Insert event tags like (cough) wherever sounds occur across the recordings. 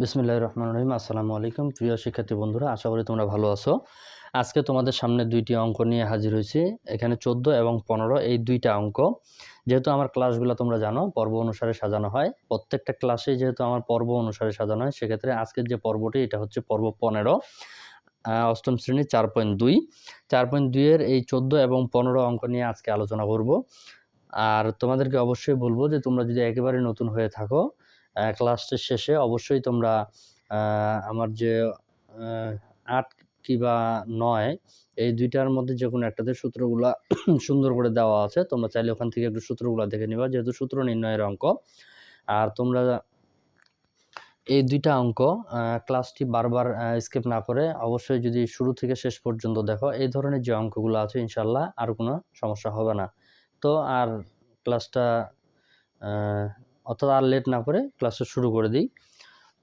বিসমিল্লাহ রহমান রহিম। আসসালামু আলাইকুম। প্রিয় শিক্ষার্থী বন্ধুরা, আশা করি তোমরা ভালো আছো। আজকে তোমাদের সামনে দুইটি অঙ্ক নিয়ে হাজির হয়েছি। এখানে চোদ্দ এবং পনেরো, এই দুইটা অঙ্ক। যেহেতু আমার ক্লাসগুলো তোমরা জানো, পর্ব অনুসারে সাজানো হয়। প্রত্যেকটা ক্লাসে যেহেতু আমার পর্ব অনুসারে সাজানো হয়, সেক্ষেত্রে আজকের যে পর্বটি, এটা হচ্ছে পর্ব পনেরো অষ্টম শ্রেণি চার পয়েন্ট দুই। চার পয়েন্ট দুইয়ের এই চোদ্দ এবং পনেরো অঙ্ক নিয়ে আজকে আলোচনা করব। আর তোমাদেরকে অবশ্যই বলব যে তোমরা যদি একেবারে নতুন হয়ে থাকো ক্লাসটির শেষে অবশ্যই তোমরা আমার যে আট কিংবা নয়, এই দুইটার মধ্যে যে কোনো একটাতে সূত্রগুলা (coughs) সুন্দর করে দেওয়া আছে। তোমরা চাইলে ওখান থেকে একটু সূত্রগুলো দেখে নিবা, যেহেতু সূত্র নির্ণয়ের অঙ্ক। আর তোমরা এই দুইটা অঙ্ক ক্লাসটি বারবার স্কিপ না করে অবশ্যই যদি শুরু থেকে শেষ পর্যন্ত দেখো, এই ধরনের যে অঙ্কগুলো আছে ইনশাল্লাহ আর কোনো সমস্যা হবে না। তো আর ক্লাসটা অর্থাৎ আর লেট না করে ক্লাসটা শুরু করে দিই।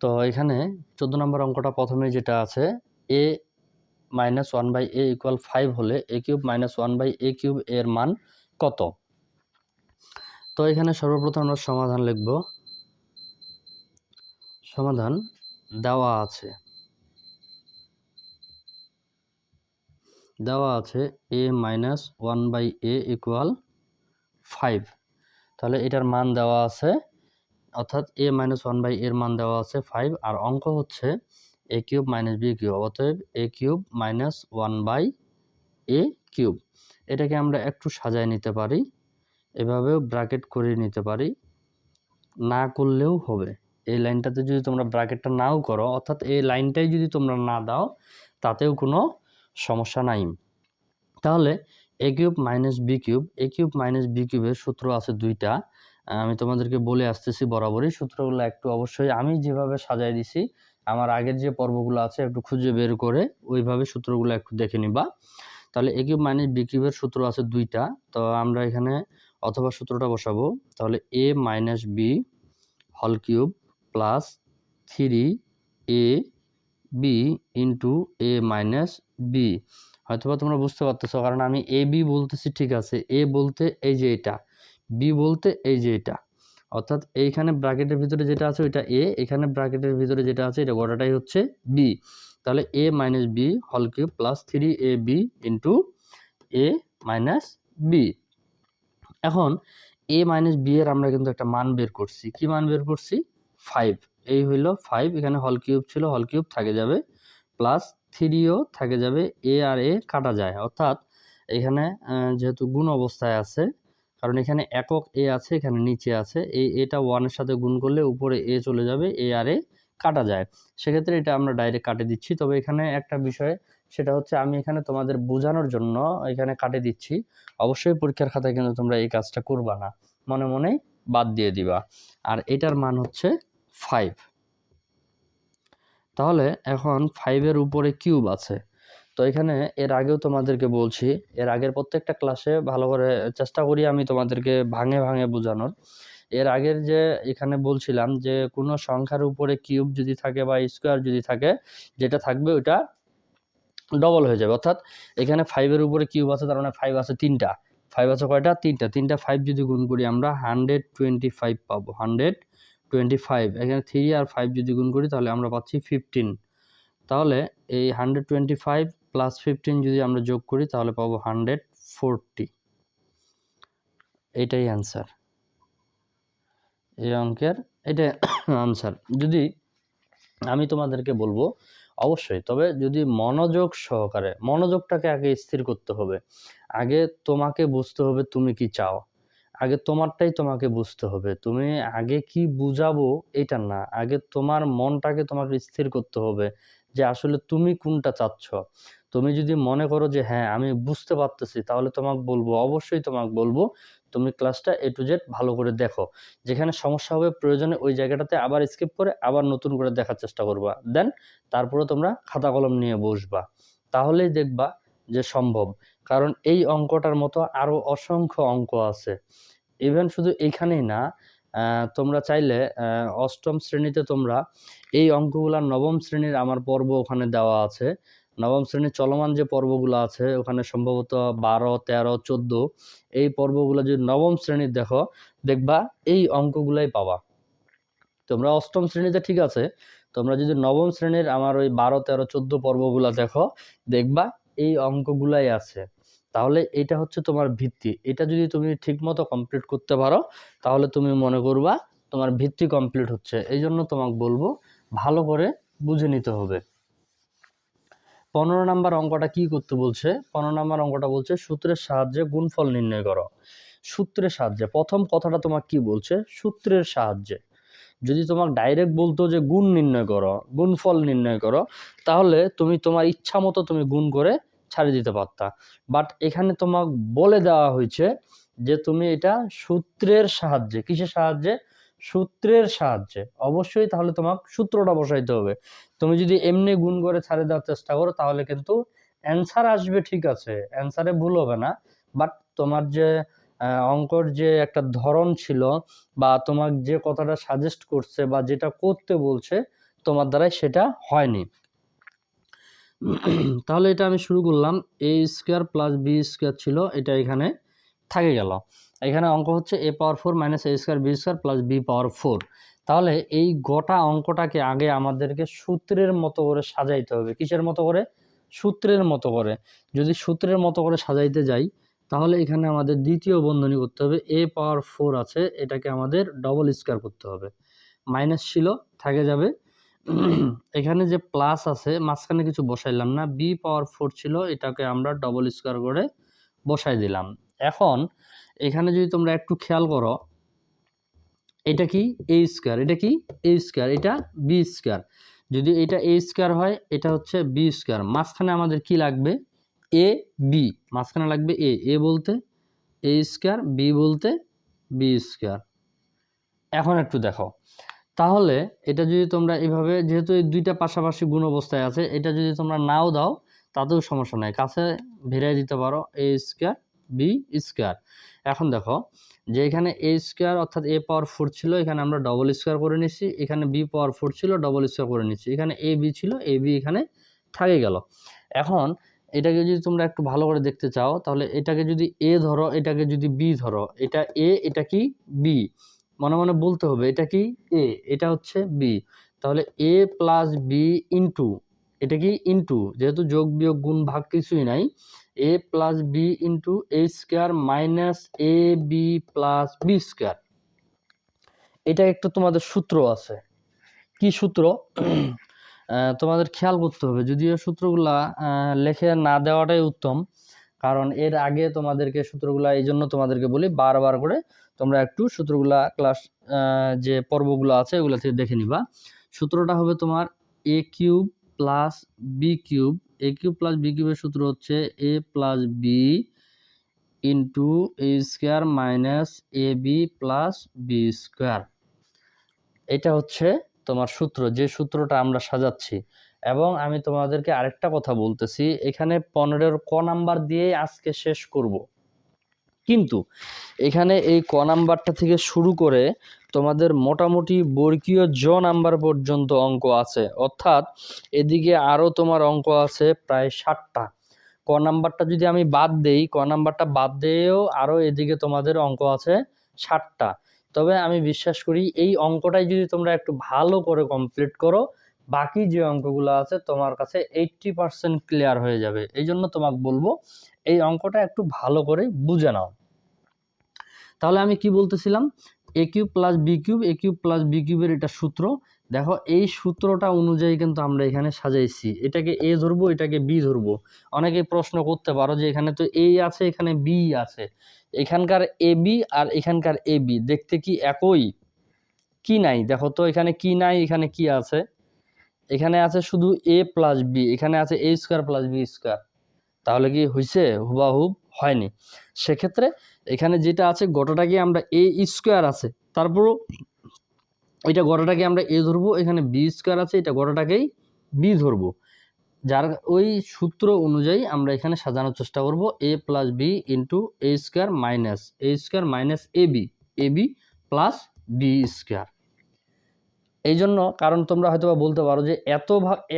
তো এখানে চোদ্দ নম্বর অঙ্কটা প্রথমে যেটা আছে a minus one by a equal five হলে a cube minus one by a cube এর মান কত? তো এখানে সর্বপ্রথম আমরা সমাধান লিখব। সমাধান দেওয়া আছে। দেওয়া আছে a minus one by a equal five তাহলে এটার মান দেওয়া আছে, অর্থাৎ এ মাইনাস ওয়ান বাই এর মান দেওয়া আছে ফাইভ আর অঙ্ক হচ্ছে a cube minus b cube অতএব a cube minus one by a cube এটাকে আমরা একটু সাজায় নিতে পারি, এভাবেও ব্র্যাকেট করে নিতে পারি, না করলেও হবে। এই লাইনটাতে যদি তোমরা ব্র্যাকেটটা নাও করো, অর্থাৎ এই লাইনটাই যদি তোমরা না দাও, তাতেও কোনো সমস্যা নাই। তাহলে a cube minus b cube a cube minus b কিউবের সূত্র আছে দুইটা। আমি তোমাদেরকে বলে আসতেছি বরাবরই। সূত্রগুলো একটু অবশ্যই আমি যেভাবে সাজাই দিছি, আমার আগের যে পর্বগুলো আছে একটু খুঁজে বের করে ওইভাবে সূত্রগুলো একটু দেখে নিবা। তাহলে এ কিউব মাইনাস বি কিউবের সূত্র আছে দুইটা। তো আমরা এখানে অথবা সূত্রটা বসাবো। তাহলে এ মাইনাস বি হল cube plus three a b into a minus b হয়তোবা তোমরা বুঝতে পারতেছো, কারণ আমি এ, বি বলতেছি, ঠিক আছে। এ বলতে এই যে এটা, বি বলতে এই যে এটা। অর্থাৎ এইখানে ব্র্যাকেটের ভিতরে যেটা আছে ওইটা এ, এখানে ব্র্যাকেটের ভিতরে যেটা আছে এটা গোটাটাই হচ্ছে বি। তাহলে এ মাইনাস বি হল cube plus three a b into a minus b. এখন এ মাইনাস বি এর আমরা কিন্তু একটা মান বের করছি। কি মান বের করছি? ফাইভ। এই হইল ফাইভ, এখানে হল কিউব ছিল, হল কিউব থাকে যাবে, প্লাস থ্রিও থাকে যাবে এ আর এ কাটা যায়। অর্থাৎ এখানে যেহেতু গুণ অবস্থায় আছে, কারণ এখানে একক এ আছে, এখানে নিচে আছে এই এটা ওয়ানের সাথে গুণ করলে উপরে এ চলে যাবে, এ আর এ কাটা যায়। সেক্ষেত্রে এটা আমরা ডাইরেক্ট কাটে দিচ্ছি। তবে এখানে একটা বিষয়, সেটা হচ্ছে আমি এখানে তোমাদের বোঝানোর জন্য এখানে কাটে দিচ্ছি। অবশ্যই পরীক্ষার খাতায় কিন্তু তোমরা এই কাজটা করবা না। মনে মনে বাদ দিয়ে দিবা। আর এটার মান হচ্ছে ফাইভ তাহলে এখন ফাইভের উপরে কিউব আছে। তো এখানে এর আগেও তোমাদেরকে বলছি, এর আগের প্রত্যেকটা ক্লাসে ভালো করে চেষ্টা করি আমি তোমাদেরকে ভাঙে ভাঙে বোঝানোর। এর আগের যে এখানে বলছিলাম যে কোনো সংখ্যার উপরে কিউব যদি থাকে বা স্কোয়ার যদি থাকে, যেটা থাকবে ওটা ডবল হয়ে যাবে। অর্থাৎ এখানে ফাইভের উপরে কিউব আছে, তার মানে ফাইভ আছে তিনটা। ফাইভ আছে কয়টা? তিনটা। তিনটা ফাইভ যদি গুণ করি আমরা হান্ড্রেড টোয়েন্টি ফাইভ পাবো। হান্ড্রেড টোয়েন্টি ফাইভ এখানে থ্রি আর ফাইভ যদি গুণ করি তাহলে আমরা পাচ্ছি ফিফটিন তাহলে এই hundred twenty five plus fifteen যদি আমরা যোগ করি তাহলে পাবো হান্ড্রেড ফোরটি এটাই অ্যান্সার এই অঙ্কের এটা আনসার যদি আমি তোমাদেরকে বলব, অবশ্যই, তবে যদি মনোযোগ সহকারে, মনোযোগটাকে আগে স্থির করতে হবে। আগে তোমাকে বুঝতে হবে তুমি কি চাও। আগে তোমারটাই তোমাকে বুঝতে হবে। তুমি আগে কি বুঝাবো এটা না। আগে তোমার মনটাকে তোমাকে স্থির করতে হবে যে আসলে তুমি কোনটা চাচ্ছ। তুমি যদি মনে করো যে হ্যাঁ আমি বুঝতে পারতেছি, তাহলে তোমাকে বলব, অবশ্যই তোমাকে বলব, তুমি ক্লাসটা এ টু জেড ভালো করে দেখো। যেখানে সমস্যা হবে প্রয়োজনে ওই জায়গাটাতে আবার স্কিপ করে আবার নতুন করে দেখার চেষ্টা করবা। দেন তারপরে তোমরা খাতা কলম নিয়ে বসবা। তাহলেই দেখবা যে সম্ভব। কারণ এই অঙ্কটার মতো আরও অসংখ্য অঙ্ক আছে। ইভেন শুধু এইখানেই না তোমরা চাইলে অষ্টম শ্রেণীতে তোমরা এই অঙ্কগুলা নবম শ্রেণির আমার পর্ব ওখানে দেওয়া আছে। নবম শ্রেণির চলমান যে পর্বগুলো আছে, ওখানে সম্ভবত বারো, তেরো, চোদ্দ, এই পর্বগুলো যদি নবম শ্রেণির দেখো, দেখবা এই অঙ্কগুলাই পাবা। তোমরা অষ্টম শ্রেণীতে ঠিক আছে, তোমরা যদি নবম শ্রেণির আমার ওই বারো, তেরো, চোদ্দ পর্বগুলো দেখো, দেখবা এই অঙ্কগুলাই আছে। তাহলে এটা হচ্ছে তোমার ভিত্তি। এটা যদি তুমি ঠিকমতো কমপ্লিট করতে পারো, তাহলে তুমি মনে করবা তোমার ভিত্তি কমপ্লিট হচ্ছে। এই জন্য তোমাকে বলব, ভালো করে বুঝে নিতে হবে। পনেরো নাম্বার অঙ্কটা কি করতে বলছে? পনেরো নাম্বার অঙ্কটা বলছে, সূত্রের সাহায্যে গুণফল নির্ণয় করো। সূত্রের সাহায্যে। প্রথম কথাটা তোমাকে কি বলছে? সূত্রের সাহায্যে। যদি তোমাকে ডাইরেক্ট বলতো যে গুণ নির্ণয় করো, গুণফল নির্ণয় করো, তাহলে তুমি তোমার ইচ্ছা মতো তুমি গুণ করে ছাড়িয়ে দিতে পারতা। বাট এখানে তোমাকে বলে দেওয়া হয়েছে যে তুমি এটা সূত্রের সাহায্যে, কিসের সাহায্যে? সূত্রের সাহায্যে। অবশ্যই তাহলে তোমাকে সূত্রটা বসাইতে হবে। তুমি যদি এমনি গুণ করে ছাড়িয়ে দেওয়ার চেষ্টা করো, তাহলে কিন্তু অ্যান্সার আসবে ঠিক আছে। অ্যান্সারে ভুল হবে না। বাট তোমার যে অঙ্কর যে একটা ধরন ছিল বা তোমার যে কথাটা সাজেস্ট করছে বা যেটা করতে বলছে, তোমার দ্বারাই সেটা হয়নি। (clears throat) তাহলে এটা আমি শুরু করলাম। A square plus b square ছিল, এটা এখানে থাকে গেল। এখানে অঙ্ক হচ্ছে a power four minus a square b square plus b power four তাহলে এই গোটা অঙ্কটাকে আগে আমাদেরকে সূত্রের মতো করে সাজাইতে হবে। কিসের মতো করে? সূত্রের মতো করে। যদি সূত্রের মতো করে সাজাইতে যাই তাহলে এখানে আমাদের দ্বিতীয় বন্ধনী করতে হবে। এ পাওয়ার ফোর আছে, এটাকে আমাদের ডবল স্কোয়ার করতে হবে। মাইনাস ছিল, থাকে যাবে। এখানে যে প্লাস আছে, মাঝখানে কিছু বসাইলাম না। বি পাওয়ার ফোর ছিল, এটাকে আমরা ডবল স্কোয়ার করে বসাই দিলাম। এখন, এখানে যদি তোমরা একটু খেয়াল করো, এটা কি এ স্কোয়ার এটা কি এ স্কোয়ার এটা বি স্কোয়ার যদি এটা এ স্কোয়ার হয়, এটা হচ্ছে বি স্কোয়ার মাঝখানে আমাদের কি লাগবে? A, b. মাঝখানে লাগবে এ। এ বলতে এ স্কোয়ার, বি বলতে বি স্কোয়ার। এখন একটু দেখো। তাহলে এটা যদি তোমরা এভাবে, যেহেতু এই দুইটা পাশাপাশি গুণ অবস্থায় আছে, এটা যদি তোমরা নাও দাও, তাতেও সমস্যা নাই। কাছে ভেরাই দিতে পারো এ স্কোয়ার, বি স্কোয়ার। এখন দেখো যে এখানে এ স্কোয়ার অর্থাৎ এ পাওয়ার ফোর ছিল, এখানে আমরা ডবল স্কোয়ার করে নিচ্ছি এখানে বি পাওয়ার ফোর ছিল ডবল স্কোয়ার করে নিচ্ছি এখানে এ বি ছিল, এ বি এখানে থাকে গেল। এখন এটাকে যদি তোমরা একটু ভালো করে দেখতে চাও, তাহলে এটাকে যদি এ ধরো, এটাকে যদি বি ধরো, এটা এ, এটা কি? বি। মনে মনে বলতে হবে, এটা কি? এ, এটা হচ্ছে বি। তাহলে এ প্লাস বি ইন্টু, এটা কি? ইন্টু। যেহেতু যোগ, বিয়োগ, গুণ, ভাগ কিছুই নাই, a plus b into a square minus a b plus b square. এটা একটু তোমাদের সূত্র আছে। কি সূত্র? তোমাদের খেয়াল করতে হবে। যদিও সূত্রগুলা লেখে না দেওয়াটাই উত্তম, কারণ এর আগে তোমাদেরকে সূত্রগুলা, এই জন্য তোমাদেরকে বলি, বারবার করে তোমরা একটু সূত্রগুলা ক্লাস যে পর্বগুলো আছে, ওগুলো থেকে দেখে নিবা। সূত্রটা হবে তোমার a cube plus b cube a cube plus b কিউবের সূত্র হচ্ছে a plus b into a square minus a b plus b square এটা হচ্ছে তোমার সূত্র, যে সূত্রটা আমরা সাজাচ্ছি। এবং আমি তোমাদেরকে আরেকটা কথা বলতেছি, এখানে পনেরোর ক নাম্বার দিয়েই আজকে শেষ করব। কিন্তু এখানে এই ক নাম্বারটা থেকে শুরু করে তোমাদের মোটামুটি বর্গীয় জ নাম্বার পর্যন্ত অঙ্ক আছে। অর্থাৎ এদিকে আরও তোমার অঙ্ক আছে প্রায় ষাটটা। ক নাম্বারটা যদি আমি বাদ দেই, ক নাম্বারটা বাদ দিয়েও আরও এদিকে তোমাদের অঙ্ক আছে ষাটটা। তবে আমি বিশ্বাস করি এই অঙ্কটাই যদি তোমরা একটু ভালো করে কমপ্লিট করো, বাকি যে অঙ্কগুলো আছে তোমার কাছে এইট্টি পারসেন্ট ক্লিয়ার হয়ে যাবে। এই জন্য তোমাকে বলব, এই অঙ্কটা একটু ভালো করে বুঝে নাও। তাহলে আমি কি বলতেছিলাম? A cube plus b cube a cube plus b কিউবের এটা সূত্র দেখো, এই সূত্রটা অনুযায়ী কিন্তু আমরা এখানে সাজাইছি। এটাকে এ ধরবো, এটাকে বি ধরবো। অনেকে প্রশ্ন করতে পারো যে এখানে তো এ আছে, এখানে বি আছে। এখানকার এ বি আর এখানকার এ বি, দেখতে কি একই? কি নাই? দেখো তো, এখানে কি নাই, এখানে কি আছে? এখানে আছে শুধু এ প্লাস বি, এখানে আছে a square plus b square. তাহলে কি হয়েছে হুবাহুব হয়নি। সেক্ষেত্রে এখানে যেটা আছে, গোটাটাকে আমরা এ স্কোয়ার আছে। তারপরও এটা গোটাটাকে আমরা এ ধরবো, এখানে বি স্কোয়ার আছে, এটা গোটাটাকেই বি ধরবো। যার ওই সূত্র অনুযায়ী আমরা এখানে সাজানোর চেষ্টা করব a plus b into a square minus a square minus a b a b plus b square এই জন্য কারণ তোমরা হয়তো বলতে পারো যে এত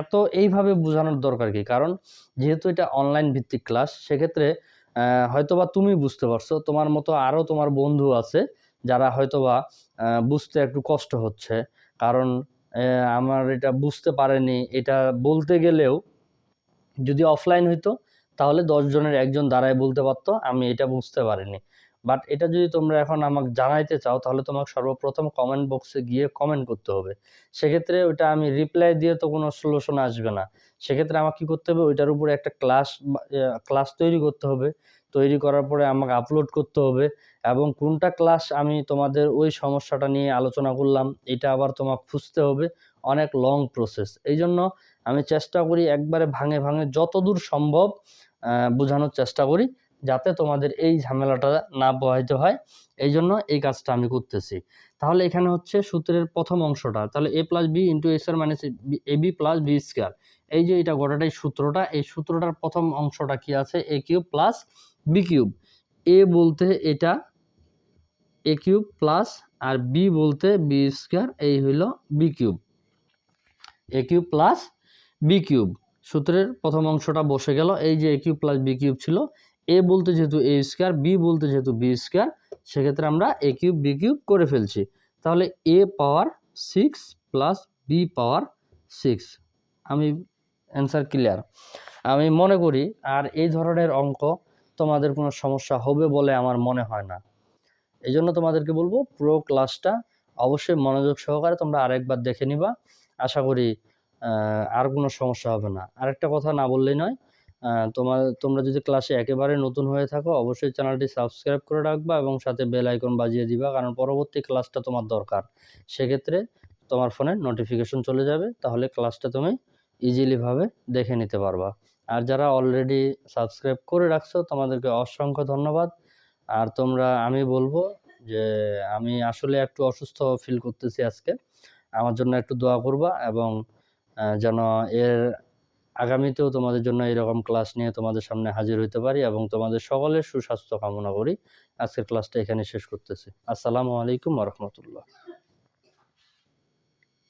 এত এইভাবে বোঝানোর দরকার কি? কারণ যেহেতু এটা অনলাইন ভিত্তিক ক্লাস সেক্ষেত্রে হয়তোবা তুমি বুঝতে পারছ, তোমার মতো আরও তোমার বন্ধু আছে যারা হয়তোবা আহ, বুঝতে একটু কষ্ট হচ্ছে। কারণ আমার এটা বুঝতে পারেনি। এটা বলতে গেলেও যদি অফলাইন হইতো তাহলে জনের একজন দাঁড়ায় বলতে পারতো আমি এটা বুঝতে পারিনি। বাট এটা যদি তোমরা এখন আমাকে জানাইতে চাও তাহলে তোমাকে সর্বপ্রথম কমেন্ট বক্সে গিয়ে কমেন্ট করতে হবে। সেক্ষেত্রে ওইটা আমি রিপ্লাই দিয়ে তো কোনো সলিউশন আসবে না। সেক্ষেত্রে আমাকে কী করতে হবে? ওইটার উপরে একটা ক্লাস ক্লাস তৈরি করতে হবে। তৈরি করার পরে আমাকে আপলোড করতে হবে এবং কোনটা ক্লাস আমি তোমাদের ওই সমস্যাটা নিয়ে আলোচনা করলাম, এটা আবার তোমাকে খুঁজতে হবে। অনেক লং প্রসেস এই জন্য আমি চেষ্টা করি একবারে ভাঙে ভাঙে যতদূর সম্ভব বোঝানোর চেষ্টা করি যাতে তোমাদের এই ঝামেলাটা না পোহাইতে হয়। এই জন্য এই কাজটা আমি করতেছি। তাহলে এখানে হচ্ছে সূত্রের প্রথম অংশটা। তাহলে এ প্লাস বি ইন্টু এস আর minus a b plus b square এই যে এটা গোটাটাই সূত্রটা, এই সূত্রটার প্রথম অংশটা কি আছে? A cube plus B cube A বলতে এটা এ কিউব প্লাস আর বি বলতে বি স্কোয়ার এই হইল B cube A cube plus B cube সূত্রের প্রথম অংশটা বসে গেল, এই যে A cube plus B cube ছিল এ বলতে যেহেতু এ স্কোয়ার বি বলতে যেহেতু বি স্কোয়ার সেক্ষেত্রে আমরা এ কিউব বি কিউব করে ফেলছি। তাহলে A power six plus B power six আমি অ্যান্সার ক্লিয়ার আমি মনে করি, আর এই ধরনের অঙ্ক তোমাদের কোনো সমস্যা হবে বলে আমার মনে হয় না। এই জন্য তোমাদেরকে বলব পুরো ক্লাসটা অবশ্যই মনোযোগ সহকারে তোমরা আরেকবার দেখে নিবা। আশা করি আর কোনো সমস্যা হবে না। আরেকটা কথা না বললেই নয় তোমার তোমরা যদি ক্লাসে একেবারে নতুন হয়ে থাকো, অবশ্যই চ্যানেলটি সাবস্ক্রাইব করে রাখবা এবং সাথে বেল আইকন বাজিয়ে দিবা, কারণ পরবর্তী ক্লাসটা তোমার দরকার। সেক্ষেত্রে তোমার ফোনে নোটিফিকেশন চলে যাবে, তাহলে ক্লাসটা তুমি ইজিলিভাবে দেখে নিতে পারবা। আর যারা অলরেডি সাবস্ক্রাইব করে রাখছো, তোমাদেরকে অসংখ্য ধন্যবাদ। আর তোমরা, আমি বলব যে, আমি আসলে একটু অসুস্থ ফিল করতেছি আজকে। আমার জন্য একটু দোয়া করবা এবং যেন এর আগামীতেও তোমাদের জন্য এরকম ক্লাস নিয়ে তোমাদের সামনে হাজির হইতে পারি এবং তোমাদের সকলের সুস্বাস্থ্য কামনা করি। আজকের ক্লাসটা এখানে শেষ করতেছি। আসসালামু আলাইকুম রহমতুল্লাহ।